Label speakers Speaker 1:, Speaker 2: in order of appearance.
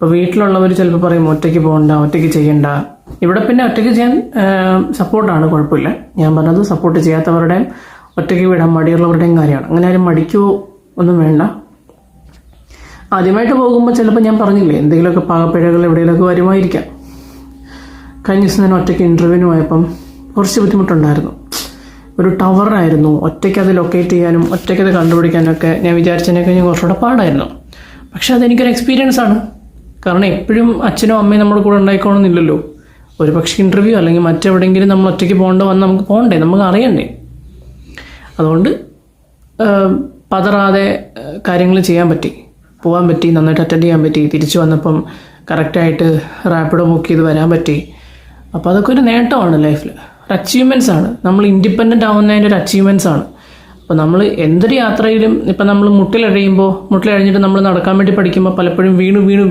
Speaker 1: അപ്പോൾ വീട്ടിലുള്ളവർ ചിലപ്പോൾ പറയും ഒറ്റയ്ക്ക് പോകണ്ട ഒറ്റയ്ക്ക് ചെയ്യണ്ട. ഇവിടെ പിന്നെ ഒറ്റയ്ക്ക് ചെയ്യാൻ സപ്പോർട്ടാണ് കുഴപ്പമില്ല. ഞാൻ പറഞ്ഞത് സപ്പോർട്ട് ചെയ്യാത്തവരുടെയും ഒറ്റയ്ക്ക് വിടാൻ മടിയുള്ളവരുടെയും കാര്യമാണ്. അങ്ങനെ ആരും മടിക്കോ ഒന്നും വേണ്ട. ആദ്യമായിട്ട് പോകുമ്പോൾ ചിലപ്പോൾ ഞാൻ പറഞ്ഞില്ലേ എന്തെങ്കിലുമൊക്കെ പാകപ്പിഴകൾ എവിടെയെങ്കിലുമൊക്കെ വരുമായിരിക്കാം. കഴിഞ്ഞ ദിവസം ഞാൻ ഒറ്റയ്ക്ക് ഇന്റർവ്യൂവിന് പോയപ്പം കുറച്ച് ബുദ്ധിമുട്ടുണ്ടായിരുന്നു. ഒരു ടവറായിരുന്നു ഒറ്റയ്ക്ക് അത് ലൊക്കേറ്റ് ചെയ്യാനും ഒറ്റയ്ക്ക് അത് കണ്ടുപിടിക്കാനൊക്കെ ഞാൻ വിചാരിച്ചതിനെ ഞാൻ കുറച്ചുകൂടെ പാടായിരുന്നു. പക്ഷെ അതെനിക്കൊരു എക്സ്പീരിയൻസ് ആണ്. കാരണം എപ്പോഴും അച്ഛനും അമ്മയും നമ്മുടെ കൂടെ ഉണ്ടായിക്കോണമെന്നില്ലല്ലോ ഒരു പക്ഷേ ഇന്റർവ്യൂ അല്ലെങ്കിൽ മറ്റെവിടെയെങ്കിലും നമ്മൾ ഒറ്റയ്ക്ക് പോകേണ്ട വന്ന് നമുക്ക് പോകണ്ടേ? നമുക്ക് അറിയണ്ടേ? അതുകൊണ്ട് പതറാതെ കാര്യങ്ങൾ ചെയ്യാൻ പറ്റി. പോകാൻ പറ്റി നന്നായിട്ട് അറ്റൻഡ് ചെയ്യാൻ പറ്റി. തിരിച്ചു വന്നപ്പം കറക്റ്റായിട്ട് റാപ്പിഡോ ബുക്ക് ചെയ്ത് വരാൻ പറ്റി. അപ്പോൾ അതൊക്കെ ഒരു നേട്ടമാണ് ലൈഫിൽ ഒരു അച്ചീവ്മെന്റ്സ് ആണ്. നമ്മൾ ഇൻഡിപെൻഡന്റ് ആവുന്നതിന്റെ ഒരു അച്ചീവ്മെന്റ്സ് ആണ്. അപ്പോൾ നമ്മൾ എന്തൊരു യാത്രയിലും ഇപ്പം നമ്മൾ മുട്ടിലഴിയുമ്പോൾ മുട്ടിലഴിഞ്ഞിട്ട് നമ്മൾ നടക്കാൻ വേണ്ടി പഠിക്കുമ്പോൾ പലപ്പോഴും വീണു വീണ്